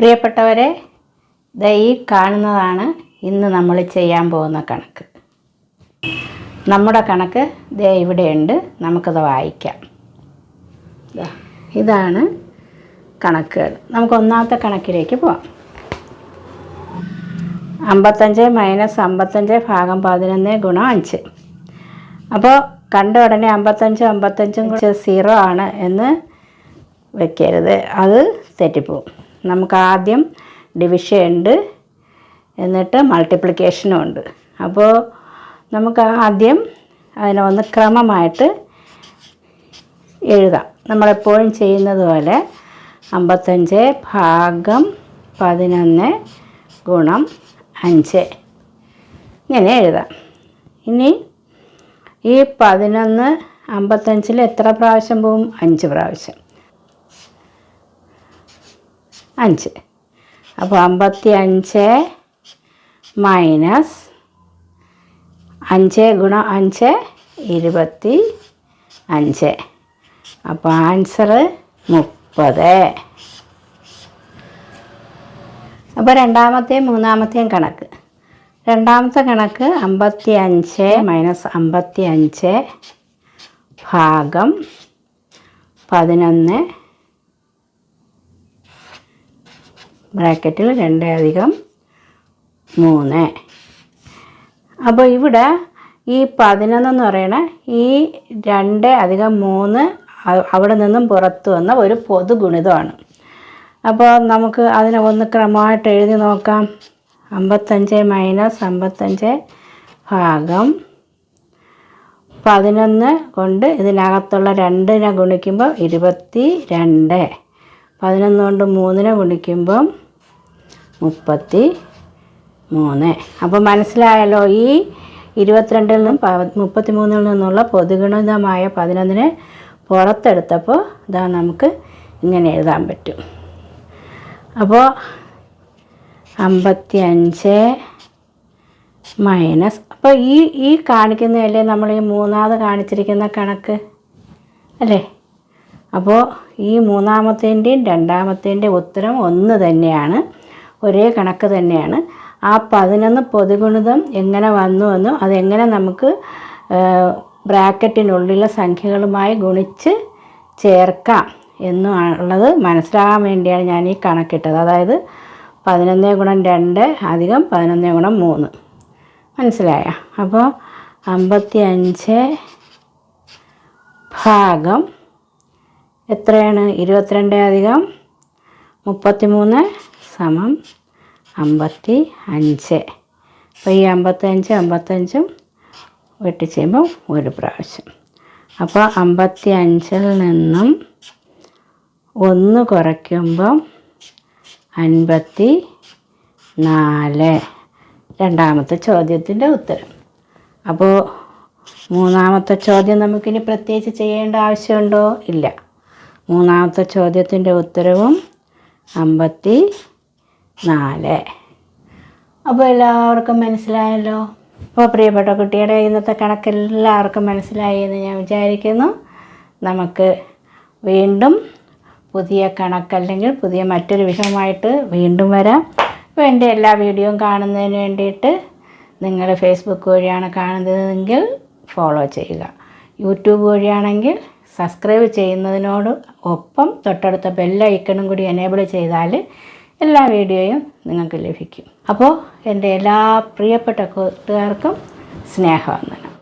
പ്രിയപ്പെട്ടവരെ ദാ ഈ കാണുന്നതാണ് ഇന്ന് നമ്മൾ ചെയ്യാൻ പോകുന്ന കണക്ക്. നമ്മുടെ കണക്ക് ദേ ഇവിടെയുണ്ട്. നമുക്കത് വായിക്കാം. ഇതാണ് കണക്കുകൾ. നമുക്ക് ഒന്നാമത്തെ കണക്കിലേക്ക് പോവാം. അമ്പത്തഞ്ച് മൈനസ് അമ്പത്തഞ്ച് ഭാഗം പതിനൊന്ന് ഗുണം അഞ്ച്. അപ്പോൾ കണ്ട ഉടനെ അമ്പത്തഞ്ചും അമ്പത്തഞ്ചും കുറച്ച് സീറോ ആണ് എന്ന് വെക്കരുത്. അത് തെറ്റിപ്പോവും. നമുക്ക് ആദ്യം ഡിവിഷൻ ഉണ്ട് എന്നിട്ട് മൾട്ടിപ്ലിക്കേഷനും ഉണ്ട് അപ്പോൾ നമുക്ക് ആദ്യം അതിനെ ഒന്ന് ക്രമമായിട്ട് എഴുതാം. നമ്മളെപ്പോഴും ചെയ്യുന്നത് പോലെ അമ്പത്തഞ്ച് ഭാഗം പതിനൊന്ന് ഗുണം അഞ്ച്. ഇങ്ങനെ എഴുതാം. ഇനി ഈ പതിനൊന്ന് അമ്പത്തഞ്ചിൽ എത്ര പ്രാവശ്യം പോവും? അഞ്ച് പ്രാവശ്യം. അഞ്ച്. അപ്പോൾ അമ്പത്തി അഞ്ച് മൈനസ് അഞ്ച് ഗുണം അഞ്ച് ഇരുപത്തി അഞ്ച്. അപ്പോൾ ആൻസർ മുപ്പത്. അപ്പോൾ രണ്ടാമത്തെയും മൂന്നാമത്തെയും കണക്ക്. രണ്ടാമത്തെ കണക്ക് അമ്പത്തി അഞ്ച് മൈനസ് അമ്പത്തി അഞ്ച് ഭാഗം പതിനൊന്ന് ബ്രാക്കറ്റിൽ രണ്ട് അധികം മൂന്ന്. അപ്പോൾ ഇവിടെ ഈ പതിനൊന്നെന്ന് പറയണ ഈ രണ്ട് അധികം മൂന്ന് അവിടെ നിന്നും പുറത്തു വന്ന ഒരു പൊതു ഗുണിതമാണ് അപ്പോൾ നമുക്ക് അതിനെ ഒന്ന് ക്രമമായിട്ട് എഴുതി നോക്കാം. അമ്പത്തഞ്ച് മൈനസ് അമ്പത്തഞ്ച് ഭാഗം പതിനൊന്ന് കൊണ്ട് ഇതിനകത്തുള്ള രണ്ടിനെ ഗുണിക്കുമ്പോൾ ഇരുപത്തി രണ്ട് പതിനൊന്ന് കൊണ്ട് മൂന്നിനെ ഗുണിക്കുമ്പം മുപ്പത്തി മൂന്ന്. അപ്പോൾ മനസ്സിലായല്ലോ ഈ ഇരുപത്തിരണ്ടിൽ നിന്നും മുപ്പത്തി മൂന്നിൽ നിന്നുള്ള പൊതുഗുണിതമായ പതിനൊന്നിനെ പുറത്തെടുത്തപ്പോൾ ഇതാ നമുക്ക് ഇങ്ങനെ എഴുതാൻ പറ്റും. അപ്പോൾ അമ്പത്തി അഞ്ച് മൈനസ് അപ്പോൾ ഈ ഈ കാണിക്കുന്നതല്ലേ നമ്മൾ ഈ മൂന്നാമത് കാണിച്ചിരിക്കുന്ന കണക്ക്? അല്ലേ? അപ്പോൾ ഈ മൂന്നാമത്തേന്റെയും രണ്ടാമത്തേന്റെ ഉത്തരം ഒന്ന് തന്നെയാണ്. ഒരേ കണക്ക് തന്നെയാണ്. ആ പതിനൊന്ന് പൊതുഗുണിതം എങ്ങനെ വന്നു എന്നും അതെങ്ങനെ നമുക്ക് ബ്രാക്കറ്റിനുള്ളിലെ സംഖ്യകളുമായി ഗുണിച്ച് ചേർക്കാം എന്നും ഉള്ളത് മനസ്സിലാകാൻ വേണ്ടിയാണ് ഞാൻ ഈ കണക്കിട്ടത്. അതായത് പതിനൊന്ന് ഗുണം രണ്ട് അധികം പതിനൊന്ന് ഗുണം മൂന്ന്. മനസ്സിലായ? അപ്പോൾ അമ്പത്തി അഞ്ച് ഭാഗം എത്രയാണ്? ഇരുപത്തിരണ്ട് അധികം മുപ്പത്തി മൂന്ന് സമം അമ്പത്തി അഞ്ച് അപ്പോൾ ഈ അമ്പത്തഞ്ച് അമ്പത്തഞ്ചും വെട്ടിച്ചെയ്യുമ്പോൾ ഒരു പ്രാവശ്യം. അപ്പോൾ അമ്പത്തി അഞ്ചിൽ നിന്നും ഒന്ന് കുറയ്ക്കുമ്പം അൻപത്തി നാല് രണ്ടാമത്തെ ചോദ്യത്തിന്റെ ഉത്തരം. അപ്പോൾ മൂന്നാമത്തെ ചോദ്യം നമുക്കിനി പ്രത്യേകിച്ച് ചെയ്യേണ്ട ആവശ്യമുണ്ടോ? ഇല്ല. മൂന്നാമത്തെ ചോദ്യത്തിന്റെ ഉത്തരവും അമ്പത്തി നാല് അപ്പോൾ എല്ലാവർക്കും മനസ്സിലായല്ലോ? അപ്പോൾ പ്രിയപ്പെട്ട കുട്ടിയുടെ ഇന്നത്തെ കണക്ക് എല്ലാവർക്കും മനസ്സിലായി എന്ന് ഞാൻ വിചാരിക്കുന്നു. നമുക്ക് വീണ്ടും പുതിയ കണക്കല്ലെങ്കിൽ പുതിയ മറ്റൊരു വിഷയമായിട്ട് വീണ്ടും വരാം. അപ്പോൾ എന്റെ എല്ലാ വീഡിയോയും കാണുന്നതിന് വേണ്ടിയിട്ട് നിങ്ങൾ ഫേസ്ബുക്ക് വഴിയാണ് കാണുന്നതെങ്കിൽ ഫോളോ ചെയ്യുക. യൂട്യൂബ് വഴിയാണെങ്കിൽ സബ്സ്ക്രൈബ് ചെയ്യുന്നതിനോട് ഒപ്പം തൊട്ടടുത്ത ബെല്ലൈക്കണും കൂടി എനേബിൾ ചെയ്താൽ എല്ലാ വീഡിയോയും നിങ്ങൾക്ക് ലഭിക്കും. അപ്പോൾ എന്റെ എല്ലാ പ്രിയപ്പെട്ട കൂട്ടുകാർക്കും സ്നേഹവന്ദനം.